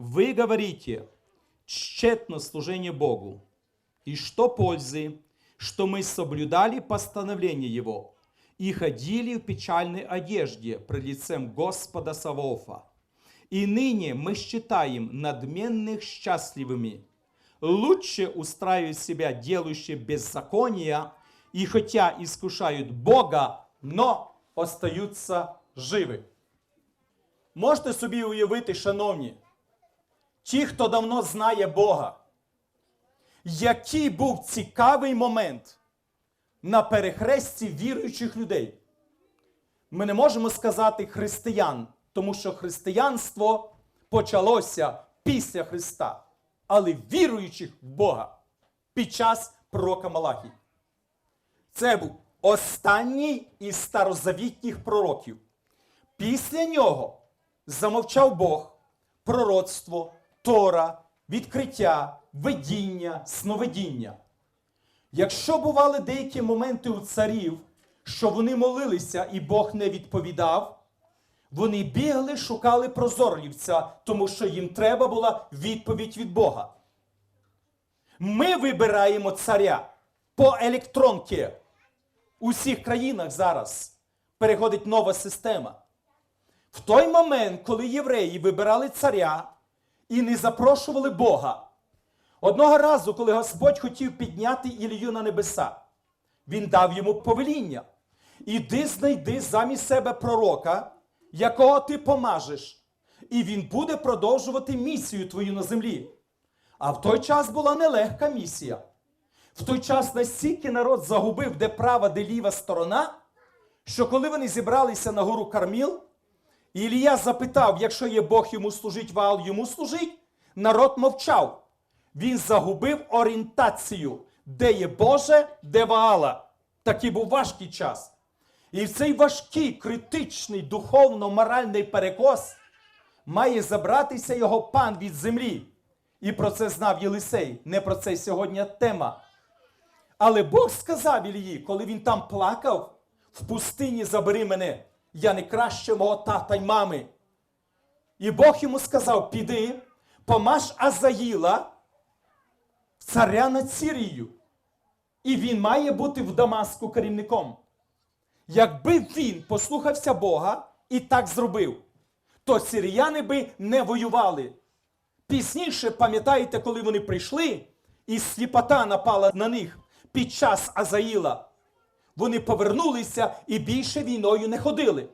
Вы говорите, тщетно служение Богу. И что пользы, что мы соблюдали постановление Его и ходили в печальной одежде пред лицем Господа Саваофа. И ныне мы считаем надменных счастливыми. Лучше устраивать себя делающие беззакония, и хотя искушают Бога, но остаются живы. Можете собі уявити, шановні, ті, хто давно знає Бога, який був цікавий момент на перехресті віруючих людей. Ми не можемо сказати християн, тому що християнство почалося після Христа, але віруючих в Бога під час пророка Малахії. Це був останній із старозавітніх пророків. Після нього замовчав Бог, пророцтво, Тора, відкриття, видіння, сновидіння. Якщо бували деякі моменти у царів, що вони молилися і Бог не відповідав, вони бігли, шукали прозорлівця, тому що їм треба була відповідь від Бога. Ми вибираємо царя по електронці. У всіх країнах зараз переходить нова система. В той момент, коли євреї вибирали царя і не запрошували Бога, одного разу, коли Господь хотів підняти Ілію на небеса, він дав йому повеління. Іди знайди замість себе пророка, якого ти помажеш, і він буде продовжувати місію твою на землі. А в той час була нелегка місія. В той час настільки народ загубив, де права, де ліва сторона, що коли вони зібралися на гору Карміл, Ілія запитав, якщо є Бог йому служить, Ваал йому служить, народ мовчав. Він загубив орієнтацію, де є Боже, де Ваала. Такий був важкий час. І цей важкий, критичний, духовно-моральний перекос має забратися його пан від землі. І про це знав Єлисей. Не про це сьогодні тема. Але Бог сказав Ілії, коли він там плакав, в пустині забери мене, я не краще мого тата й мами. І Бог йому сказав: піди, помаж Азаїла, царя над Сірією. І він має бути в Дамаску керівником. Якби він послухався Бога і так зробив, то сіріяни би не воювали. Пізніше, пам'ятаєте, коли вони прийшли, і сліпота напала на них під час Азаїла, вони повернулися і більше війною не ходили.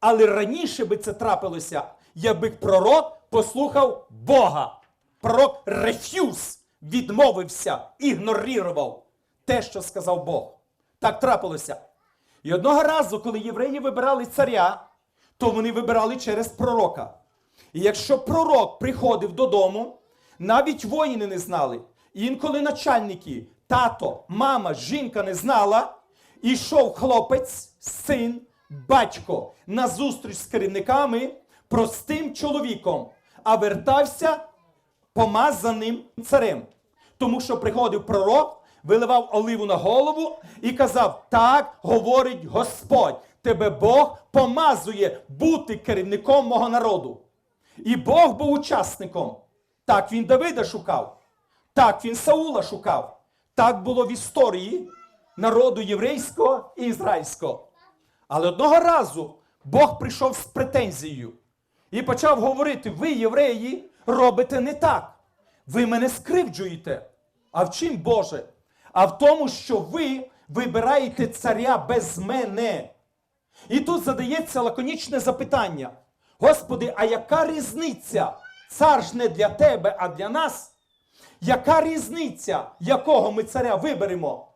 Але раніше би це трапилося, якби пророк послухав Бога. Пророк рефюз відмовився, ігнорував те, що сказав Бог. Так трапилося. І одного разу, коли євреї вибирали царя, то вони вибирали через пророка. І якщо пророк приходив додому, навіть воїни не знали. Інколи начальники, тато, мама, жінка не знала, ішов хлопець, син, батько на зустріч з керівниками простим чоловіком, а вертався помазаним царем. Тому що приходив пророк, виливав оливу на голову і казав: Так говорить Господь, тебе Бог помазує бути керівником мого народу. І Бог був учасником. Так він Давида шукав, так він Саула шукав. Так було в історії народу єврейського і ізраїльського. Але одного разу Бог прийшов з претензією і почав говорити: ви, євреї, робите не так. Ви мене скривджуєте. А в чим Боже? А в тому, що ви вибираєте царя без мене. І тут задається лаконічне запитання: Господи, а яка різниця? Цар ж не для тебе, а для нас? Яка різниця, якого ми царя виберемо?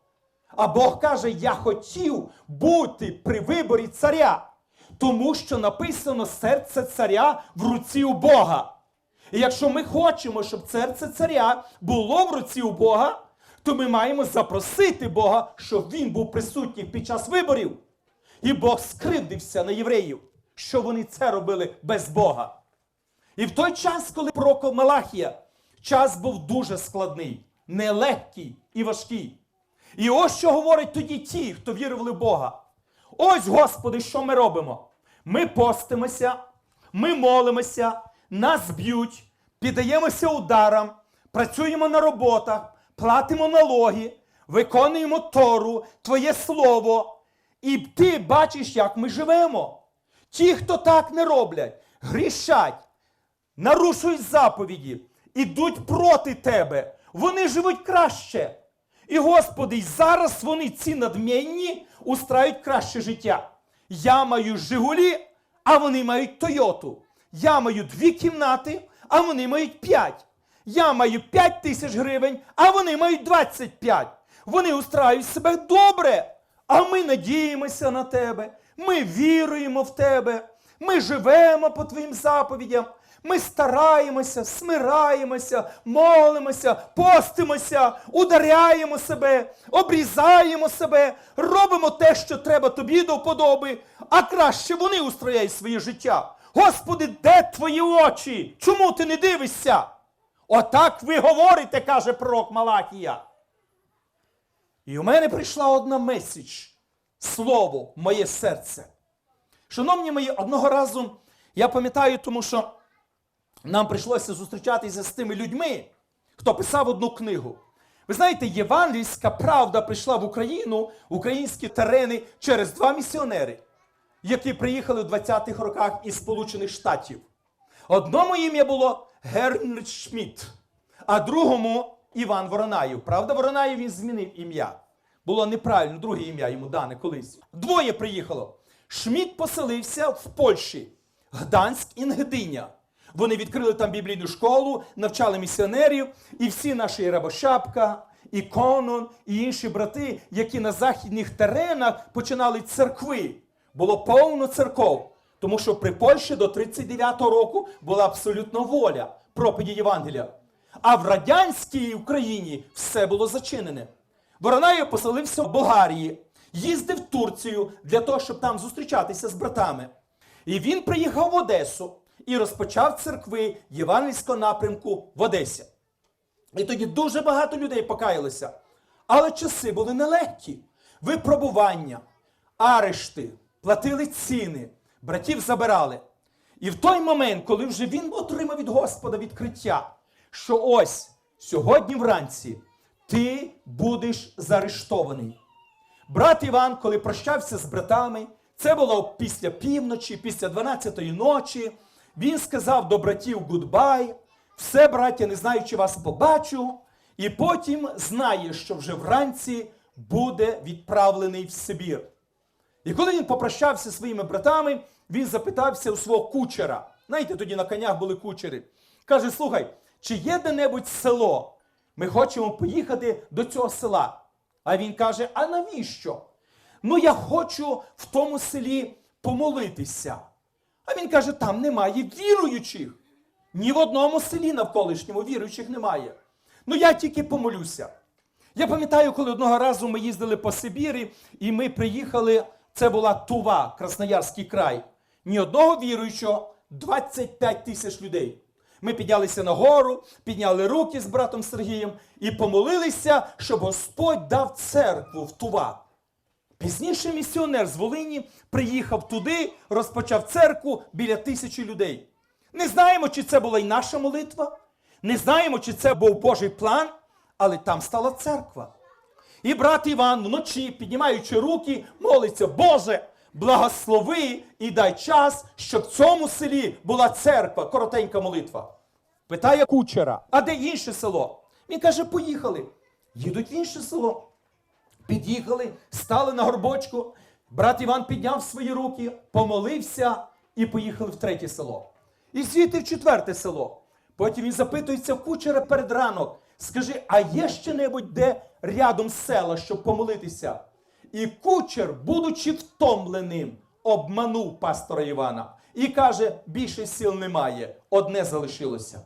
А Бог каже: Я хотів бути при виборі царя, тому що написано серце царя в руці у Бога. І якщо ми хочемо, щоб серце царя було в руці у Бога, то ми маємо запросити Бога, щоб він був присутній під час виборів. І Бог скривдився на євреїв, що вони це робили без Бога. І в той час, коли пророк Малахія, час був дуже складний, нелегкий і важкий. І ось що говорять тоді ті, хто вірили в Бога. Ось, Господи, що ми робимо? Ми постимося, ми молимося, нас б'ють, піддаємося ударам, працюємо на роботах, платимо налоги, виконуємо Тору, Твоє Слово. І ти бачиш, як ми живемо. Ті, хто так не роблять, грішать, нарушують заповіді, ідуть проти тебе, вони живуть краще. І, Господи, зараз вони ці надмінні устраюють краще життя. Я маю Жигулі, а вони мають Тойоту. Я маю дві кімнати, а вони мають п'ять. Я маю 5 тисяч гривень, а вони мають 25. Вони устраюють себе добре. А ми надіємося на тебе. Ми віруємо в тебе. Ми живемо по твоїм заповідям. Ми стараємося, смираємося, молимося, постимося, ударяємо себе, обрізаємо себе, робимо те, що треба тобі до вподоби, а краще вони устрояють своє життя. Господи, де твої очі? Чому ти не дивишся? Отак ви говорите, каже пророк Малахія. І у мене прийшла одна меседж, слово моє серце. Шановні мої, одного разу я пам'ятаю, тому що нам прийшлося зустрічатися з тими людьми, хто писав одну книгу. Ви знаєте, євангельська правда прийшла в Україну, українські терени через два місіонери, які приїхали у 20-х роках із Сполучених Штатів. Одному ім'я було Гернрich Шмідт, а другому Іван Воронаєв. Правда, Воронаєв він змінив ім'я. Було неправильно, друге ім'я йому дане колись. Двоє приїхало. Шмідт поселився в Польщі, Гданськ і Нгдиня. Вони відкрили там біблійну школу, навчали місіонерів, і всі наші Рабошапка, і Конон, і інші брати, які на західних теренах починали церкви. Було повно церков. Тому що при Польщі до 39-го року була абсолютно воля проповіді Євангелія. А в радянській Україні все було зачинене. Воронаєв поселився в Болгарії, їздив в Турцію для того, щоб там зустрічатися з братами. І він приїхав в Одесу і розпочав церкви євангельського напрямку в Одесі. І тоді дуже багато людей покаялися. Але часи були нелегкі. Випробування, арешти, платили ціни, братів забирали. І в той момент, коли вже він отримав від Господа відкриття, що ось сьогодні вранці ти будеш заарештований. Брат Іван, коли прощався з братами, це було після півночі, після 12-ї ночі. Він сказав до братів гудбай, все, браття, не знаю, чи вас побачу, і потім знає, що вже вранці буде відправлений в Сибір. І коли він попрощався зі своїми братами, він запитався у свого кучера. Знаєте, тоді на конях були кучери. Каже: слухай, чи є де-небудь село? Ми хочемо поїхати до цього села. А він каже: А навіщо? Ну, я хочу в тому селі помолитися. А він каже: там немає віруючих. Ні в одному селі навколишньому віруючих немає. Ну я тільки помолюся. Я пам'ятаю, коли одного разу ми їздили по Сибірі, і ми приїхали, це була Тува, Красноярський край. Ні одного віруючого, 25 тисяч людей. Ми піднялися на гору, підняли руки з братом Сергієм і помолилися, щоб Господь дав церкву в Тува. Пізніше місіонер з Волині приїхав туди, розпочав церкву біля тисячі людей. Не знаємо, чи це була й наша молитва, не знаємо, чи це був Божий план, але там стала церква. І брат Іван вночі, піднімаючи руки, молиться, Боже, благослови і дай час, щоб в цьому селі була церква, коротенька молитва. Питає кучера, а де інше село? Він каже, поїхали. Їдуть в інше село. Під'їхали, стали на горбочку. Брат Іван підняв свої руки, помолився і поїхали в третє село. І звідти в четверте село. Потім він запитується в кучера перед ранок. Скажи, а є ще небудь де рядом села, щоб помолитися? І кучер, будучи втомленим, обманув пастора Івана і каже: більше сил немає, одне залишилося.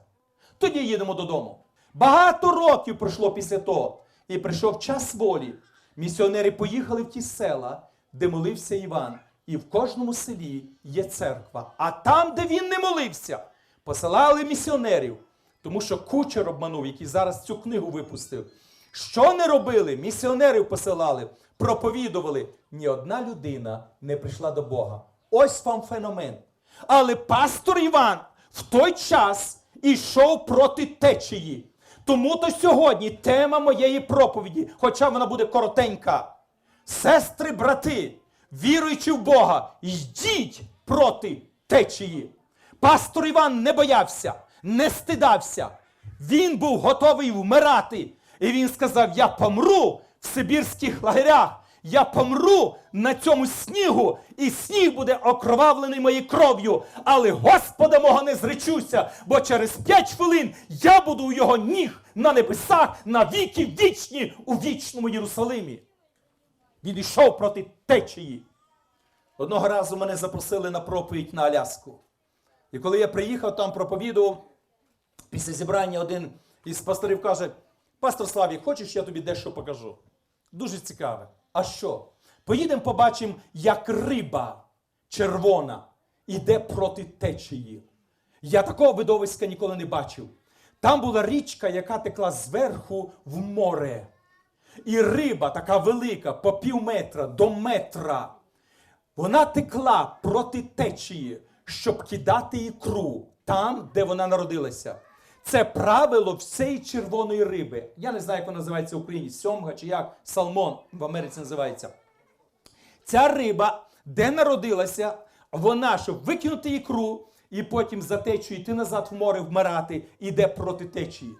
Тоді їдемо додому. Багато років пройшло після того, і прийшов час волі. Місіонери поїхали в ті села, де молився Іван. І в кожному селі є церква. А там, де він не молився, посилали місіонерів. Тому що кучер обманув, який зараз цю книгу випустив. Що не робили? Місіонерів посилали, проповідували. Ні одна людина не прийшла до Бога. Ось вам феномен. Але пастор Іван в той час ішов проти течії. Тому то сьогодні тема моєї проповіді, хоча вона буде коротенька. Сестри, брати, віруючи в Бога, йдіть проти течії. Пастор Іван не боявся, не стидався. Він був готовий вмирати. І він сказав: Я помру в Сибірських лагерях. Я помру на цьому снігу, і сніг буде окровавлений моєю кров'ю. Але Господа мого не зречуся, бо через п'ять хвилин я буду у його ніг на небесах на віки вічні у вічному Єрусалимі. Він йшов проти течії. Одного разу мене запросили на проповідь на Аляску. І коли я приїхав там проповідував, після зібрання один із пасторів каже: Пастор Славік, хочеш, я тобі дещо покажу? Дуже цікаве. А що? Поїдемо побачимо, як риба червона іде проти течії. Я такого видовиська ніколи не бачив. Там була річка, яка текла зверху в море. І риба така велика, по пів метра до метра. Вона текла проти течії, щоб кидати ікру там, де вона народилася. Це правило всієї червоної риби. Я не знаю, як вона називається в Україні, сьомга чи як салмон в Америці називається. Ця риба, де народилася, вона, щоб викинути ікру і потім за течію йти назад в море вмирати, іде проти течії.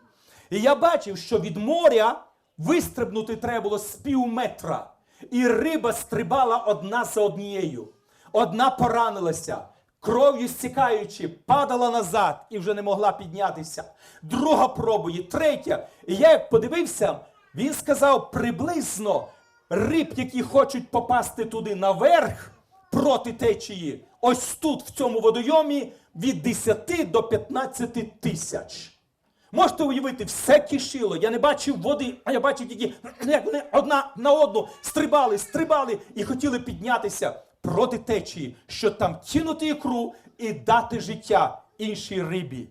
І я бачив, що від моря вистрибнути треба було з пів метра. І риба стрибала одна за однією. Одна поранилася, кров'ю стікаючи, падала назад і вже не могла піднятися. Друга пробує, третя. І я як подивився, він сказав приблизно риб, які хочуть попасти туди наверх проти течії, ось тут, в цьому водойомі, від 10 до 15 тисяч. Можете уявити, все кишило. Я не бачив води, а я бачив тільки, як вони одна на одну стрибали, стрибали і хотіли піднятися проти течії, щоб там кинути ікру і дати життя іншій рибі.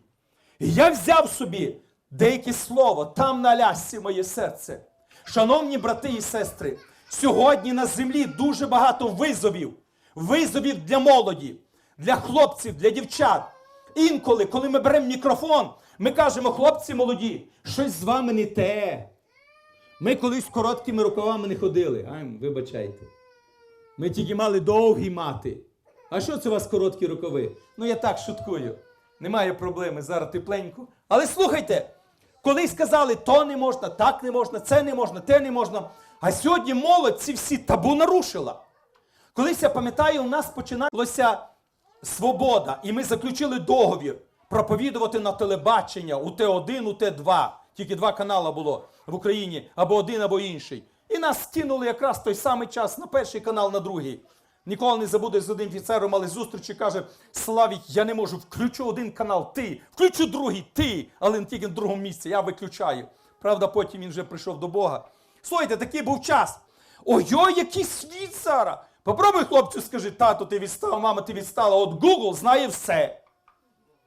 І я взяв собі деяке слово там на лясці моє серце. Шановні брати і сестри, сьогодні на землі дуже багато визовів. Визовів для молоді, для хлопців, для дівчат. Інколи, коли ми беремо мікрофон, ми кажемо, хлопці молоді, щось з вами не те. Ми колись короткими рукавами не ходили. Ай, вибачайте. Ми тільки мали довгі мати. А що це у вас короткі рукави? Ну я так шуткую. Немає проблеми, зараз тепленько. Але слухайте, коли сказали, то не можна, так не можна, це не можна, те не можна. А сьогодні молодь ці всі табу нарушила. Колись я пам'ятаю, у нас починалася свобода, і ми заключили договір проповідувати на телебачення у Т1, у Т2. Тільки два канали було в Україні, або один, або інший. І нас скинули якраз в той самий час на перший канал, на другий. Ніколи не забуду, з одним офіцером мали зустріч і каже: Славік, я не можу, включу один канал, ти, включу другий, ти, але не тільки в другому місці, я виключаю. Правда, потім він вже прийшов до Бога. Слухайте, такий був час. Ой-ой, який світ зараз! Попробуй хлопцю, скажи, тато, ти відстав, мама, ти відстала. От Google знає все.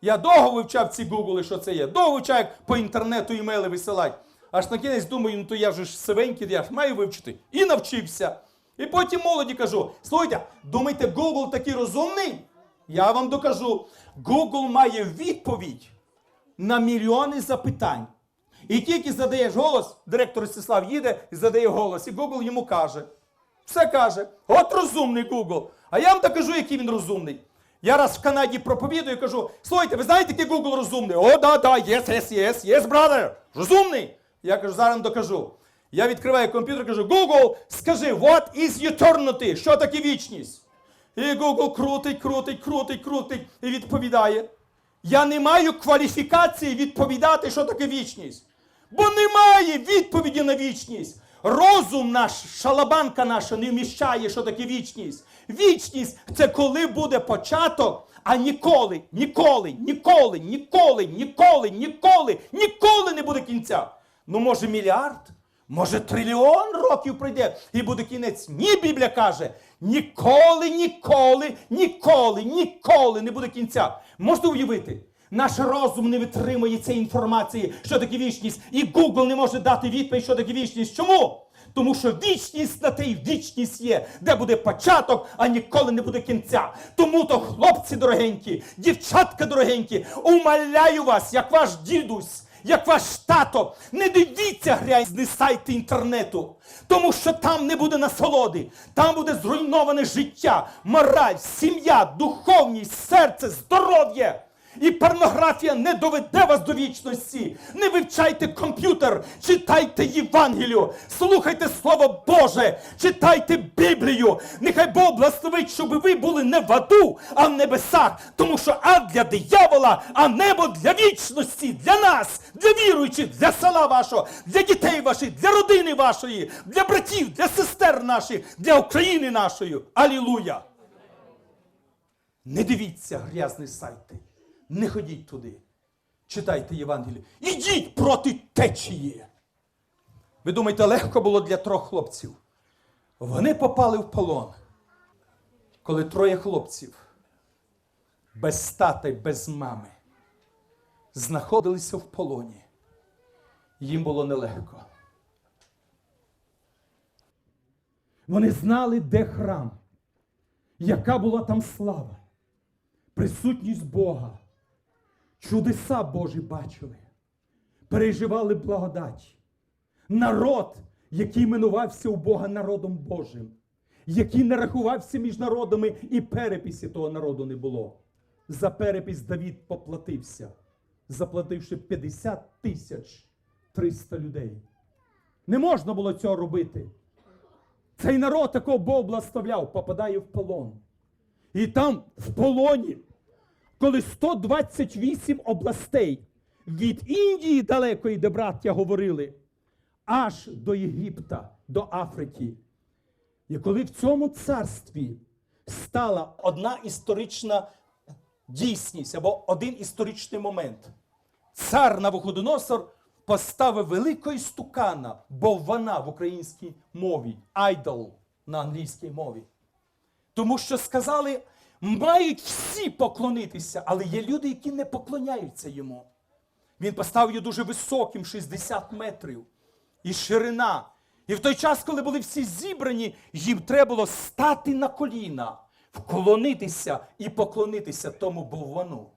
Я довго вивчав ці гугли, що це є. Довго вивчав, як по інтернету імейли висилати. Аж на кінець думаю, ну то я ж сивенький, я ж маю вивчити. І навчився. І потім молоді кажу: слухайте, думаєте, Google такий розумний? Я вам докажу. Google має відповідь на мільйони запитань. І тільки задаєш голос, директор Ростислав їде і задає голос, і Google йому каже. Все каже, от розумний Google. А я вам так кажу, який він розумний. Я раз в Канаді проповідую і кажу: слухайте, ви знаєте, який Google розумний? О, да, да, yes, yes, yes, yes, brother. Розумний. Я кажу, зараз докажу. Я відкриваю комп'ютер кажу, Google, скажи, what is eternity? Що таке вічність? І Google крутить, крутить, крутить, крутить і відповідає. Я не маю кваліфікації відповідати, що таке вічність. Бо немає відповіді на вічність. Розум наш, шалабанка наша не вміщає, що таке вічність. Вічність це коли буде початок, а ніколи, ніколи, ніколи, ніколи, ніколи, ніколи, ніколи не буде кінця. Ну, може, мільярд? Може, трильйон років пройде і буде кінець. Ні, Біблія каже, ніколи, ніколи, ніколи, ніколи не буде кінця. Можете уявити? Наш розум не витримує цієї інформації, що таке вічність, і Google не може дати відповідь, що таке вічність. Чому? Тому що вічність на те й вічність є, де буде початок, а ніколи не буде кінця. Тому то, хлопці дорогенькі, дівчатка дорогенькі, умоляю вас, як ваш дідусь, як ваш тато, не дивіться грязь, сайти інтернету, тому що там не буде насолоди, там буде зруйноване життя, мораль, сім'я, духовність, серце, здоров'я. І порнографія не доведе вас до вічності. Не вивчайте комп'ютер, читайте Євангелію, слухайте Слово Боже, читайте Біблію. Нехай Бог благословить, щоб ви були не в аду, а в небесах. Тому що ад для диявола, а небо для вічності, для нас, для віруючих, для села вашого, для дітей ваших, для родини вашої, для братів, для сестер наших, для України нашої. Алілуя! Не дивіться грязні сайти. Не ходіть туди. Читайте Євангеліє. Ідіть проти течії. Ви думаєте, легко було для трьох хлопців? Вони попали в полон. Коли троє хлопців без тата без мами знаходилися в полоні. Їм було нелегко. Вони знали, де храм, яка була там слава, присутність Бога. Чудеса Божі бачили, переживали благодать. Народ, який минувався у Бога народом Божим, який не рахувався між народами, і переписі того народу не було. За перепись Давід поплатився, заплативши 50 тисяч 300 людей. Не можна було цього робити. Цей народ, якого Бог благословляв, попадає в полон. І там в полоні коли 128 областей від Індії далекої, де браття говорили, аж до Єгипта, до Африки. І коли в цьому царстві стала одна історична дійсність або один історичний момент, цар Навуходоносор поставив великого істукана, бо вона в українській мові, айдол на англійській мові. Тому що сказали, мають всі поклонитися, але є люди, які не поклоняються йому. Він поставив її дуже високим, 60 метрів, і ширина. І в той час, коли були всі зібрані, їм треба було стати на коліна, вклонитися і поклонитися тому боввану.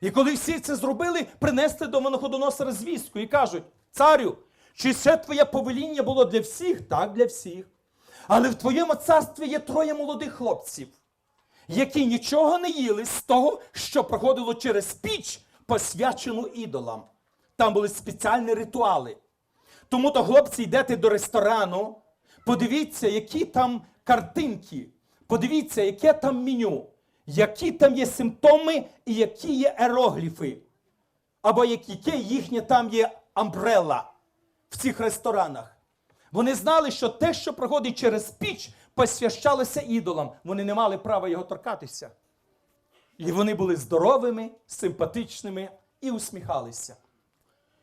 І коли всі це зробили, принесли до моноходоносора звістку і кажуть: царю, чи це твоє повеління було для всіх? Так, для всіх. Але в твоєму царстві є троє молодих хлопців, які нічого не їли з того, що проходило через піч, посвячену ідолам. Там були спеціальні ритуали. Тому то, хлопці, йдете до ресторану, подивіться, які там картинки, подивіться, яке там меню, які там є симптоми і які є ерогліфи, або яке їхнє там є амбрела в цих ресторанах. Вони знали, що те, що проходить через піч, посвящалося ідолам. Вони не мали права його торкатися. І вони були здоровими, симпатичними і усміхалися.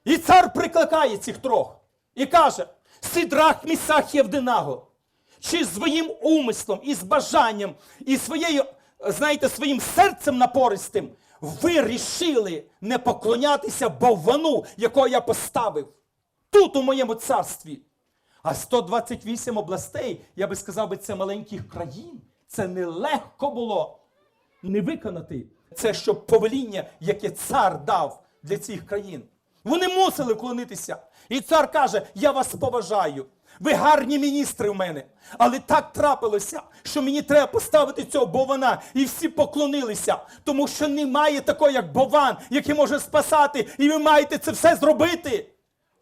І цар прикликає цих трьох і каже: Сідрах Місах Євдинаго, чи своїм умислом, і з бажанням, і своєю, знаєте, своїм серцем напористим ви рішили не поклонятися Боввану, якого я поставив тут, у моєму царстві. А 128 областей, я би сказав би, це маленьких країн. Це нелегко було не виконати це, щоб повеління, яке цар дав для цих країн. Вони мусили вклонитися. І цар каже: Я вас поважаю. Ви гарні міністри в мене. Але так трапилося, що мені треба поставити цього бована, і всі поклонилися, тому що немає такого, як бован, який може спасати, і ви маєте це все зробити.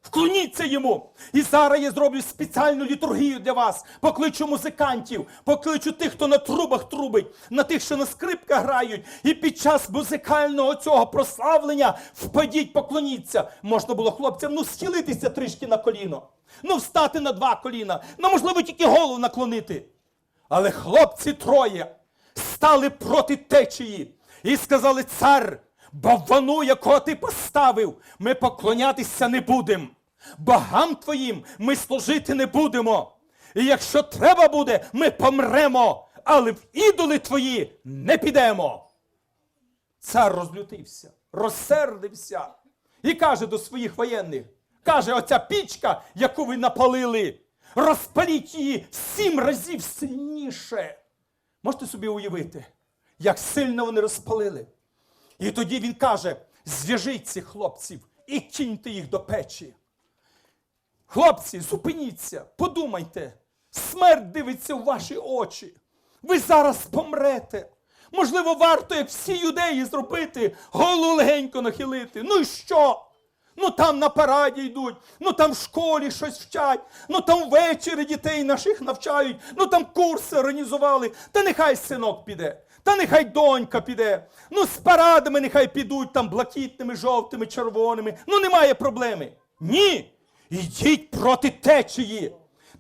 Вклоніться йому. І зараз я зроблю спеціальну літургію для вас. Покличу музикантів, покличу тих, хто на трубах трубить, на тих, що на скрипках грають. І під час музикального цього прославлення впадіть, поклоніться. Можна було хлопцям ну схилитися трішки на коліно, ну встати на два коліна, ну можливо тільки голову наклонити. Але хлопці троє стали проти течії і сказали: цар, бавану, якого ти поставив, ми поклонятися не будемо. Богам твоїм ми служити не будемо. І якщо треба буде, ми помремо, але в ідоли твої не підемо. Цар розлютився, розсердився і каже до своїх воєнних: каже, оця пічка, яку ви напалили, розпаліть її сім разів сильніше. Можете собі уявити, як сильно вони розпалили. І тоді він каже: зв'яжіть цих хлопців і киньте їх до печі. Хлопці, зупиніться, подумайте. Смерть дивиться в ваші очі. Ви зараз помрете. Можливо, варто, як всі юдеї, зробити, голову легенько нахилити. Ну і що? Ну там на параді йдуть, ну там в школі щось вчать, ну там ввечері дітей наших навчають, ну там курси організували. Та нехай синок піде, та нехай донька піде. Ну з парадами нехай підуть там блакитними, жовтими, червоними. Ну немає проблеми. Ні. Йдіть проти течії.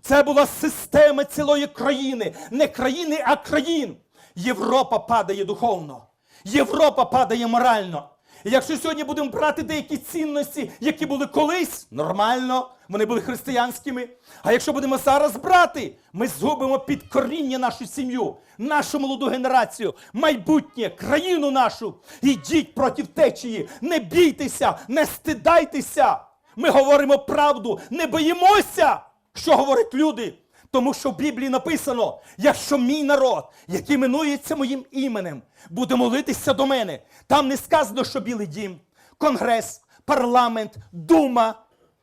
Це була система цілої країни, не країни, а країн. Європа падає духовно, Європа падає морально. І якщо сьогодні будемо брати деякі цінності, які були колись, нормально, вони були християнськими. А якщо будемо зараз брати, ми згубимо під коріння нашу сім'ю, нашу молоду генерацію, майбутнє, країну нашу. Ідіть проти течії, не бійтеся, не стидайтеся. Ми говоримо правду, не боїмося, що говорять люди. Тому що в Біблії написано: якщо мій народ, який минується моїм іменем, буде молитися до мене, там не сказано, що Білий дім, Конгрес, парламент, дума,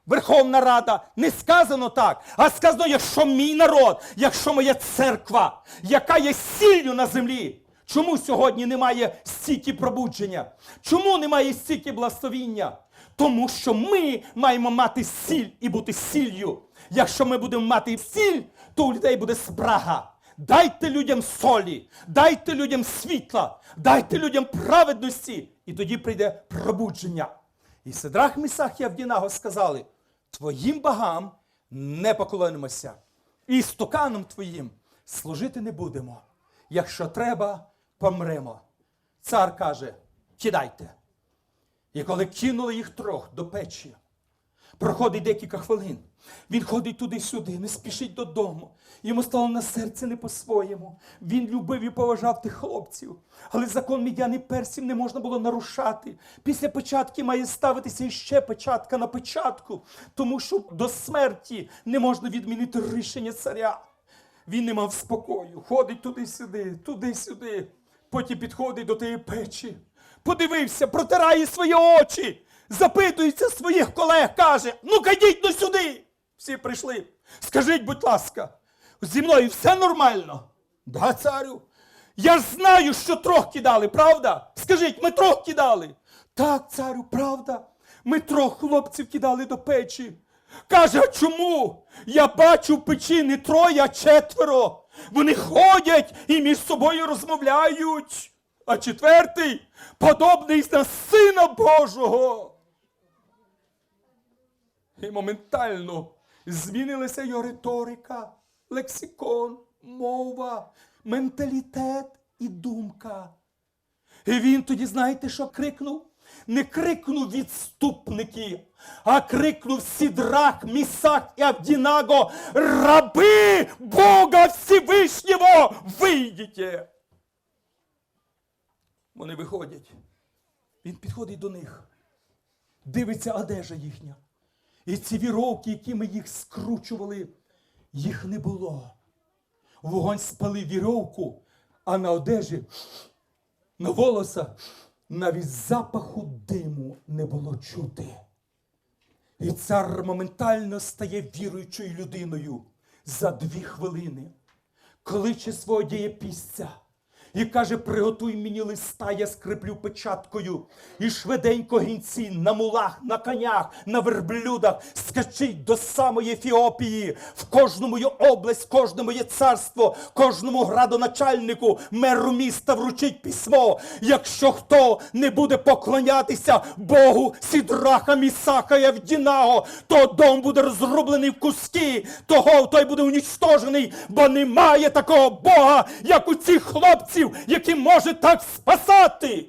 Верховна Рада. Не сказано так, а сказано, якщо мій народ, якщо моя церква, яка є сіллю на землі. Чому сьогодні немає стільки пробудження? Чому немає стільки благословіння? Тому що ми маємо мати сіль і бути сіллю. Якщо ми будемо мати сіль, то у людей буде спрага. Дайте людям солі, дайте людям світла, дайте людям праведності, і тоді прийде пробудження. І Сидрах Місах і Авдінаго сказали: Твоїм богам не поклонимося, і стуканом твоїм служити не будемо. Якщо треба, помремо. Цар каже: кидайте. І коли кинули їх трьох до печі, проходить декілька хвилин. Він ходить туди-сюди, не спішить додому. Йому стало на серці не по-своєму. Він любив і поважав тих хлопців. Але закон мідян і персів не можна було нарушати. Після початки має ставитися іще початка на початку, тому що до смерті не можна відмінити рішення царя. Він не мав спокою, ходить туди-сюди, туди-сюди. Потім підходить до тієї печі. Подивився, протирає свої очі, запитується своїх колег, каже: ну кайдіть ну сюди. Всі прийшли. Скажіть, будь ласка, зі мною все нормально? Да, царю. Я ж знаю, що трьох кидали, правда? Скажіть, ми трьох кидали. Так, царю, правда. Ми трьох хлопців кидали до печі. Каже, а чому? Я бачу в печі не троє, а четверо. Вони ходять і між собою розмовляють. А четвертий подобний на Сина Божого. І моментально змінилася його риторика, лексикон, мова, менталітет і думка. І він тоді, знаєте, що крикнув? Не крикнув відступники, а крикнув Сідрах, Місак і Авдінаго, раби Бога Всевишнього, вийдіть! Вони виходять. Він підходить до них, дивиться одежа їхня. І ці віровки, якими їх скручували, їх не було. Вогонь спалив віровку, а на одежі, на волоса навіть запаху диму не було чути. І цар моментально стає віруючою людиною за дві хвилини, кличе свого дієпісця і каже: приготуй мені листа, я скриплю печаткою. І швиденько гінці на мулах, на конях, на верблюдах скачіть до самої Ефіопії, в кожну мою область, в кожне моє царство, кожному градоначальнику, меру міста вручить письмо. Якщо хто не буде поклонятися Богу Сідраха, Місаха і Авдінаго, то дом буде розрублений в куски, того той буде унічтожений, бо немає такого Бога, як у цих хлопців, який може так спасати.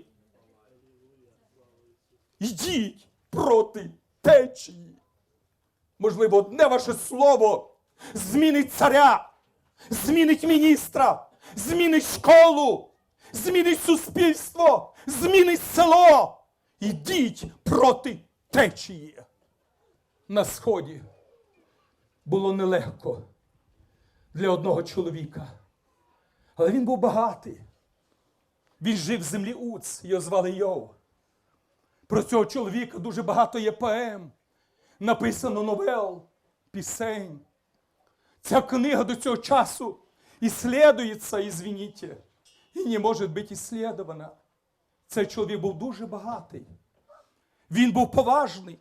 Йдіть проти течії. Можливо, одне ваше слово змінить царя, змінить міністра, змінить школу, змінить суспільство, змінить село. Ідіть проти течії. На сході було нелегко для одного чоловіка. Але він був багатий. Він жив в землі Уц, його звали Йов. Про цього чоловіка дуже багато є поем, написано новел, пісень. Ця книга до цього часу исследуется, извините, і не може бути исследована. Цей чоловік був дуже багатий. Він був поважний.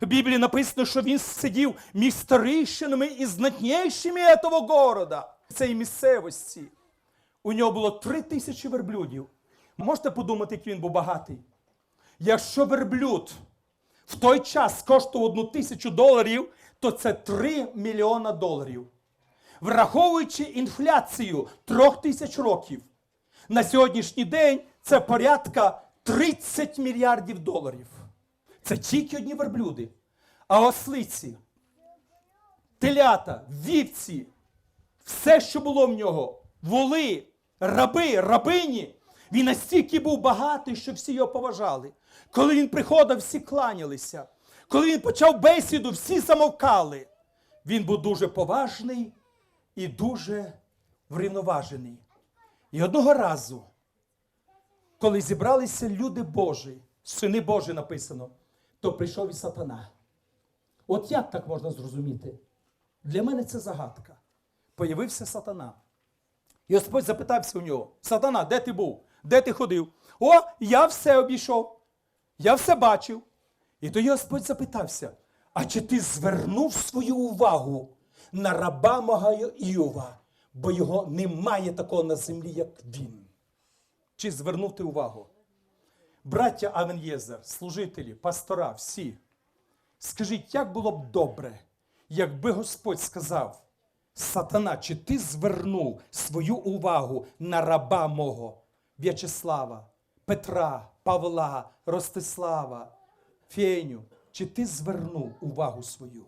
В Біблії написано, що він сидів між старейшинами і знатнішими цього города, цієї місцевості. У нього було три тисячі верблюдів. Можете подумати, як він був багатий? Якщо верблюд в той час коштував одну тисячу доларів, то це 3 мільйона доларів. Враховуючи інфляцію трьох тисяч років, на сьогоднішній день це порядка 30 мільярдів доларів. Це тільки одні верблюди. А ослиці, телята, вівці, все, що було в нього, воли, раби, рабині. Він настільки був багатий, що всі його поважали. Коли він приходив, всі кланялися. Коли він почав бесіду, всі замовкали. Він був дуже поважний і дуже врівноважений. І одного разу, коли зібралися люди Божі, сини Божі написано, то прийшов і сатана. От як так можна зрозуміти? Для мене це загадка. Появився сатана. І Господь запитався у нього: Сатана, де ти був? Де ти ходив? О, я все обійшов. Я все бачив. І тоді Господь запитався: а чи ти звернув свою увагу на раба мого Іова, бо його немає такого на землі, як він? Чи звернув ти увагу? Браття Авенєзер, служителі, пастора, всі. Скажіть, як було б добре, якби Господь сказав, Сатана, чи ти звернув свою увагу на раба мого В'ячеслава, Петра, Павла, Ростислава, Феню? Чи ти звернув увагу свою?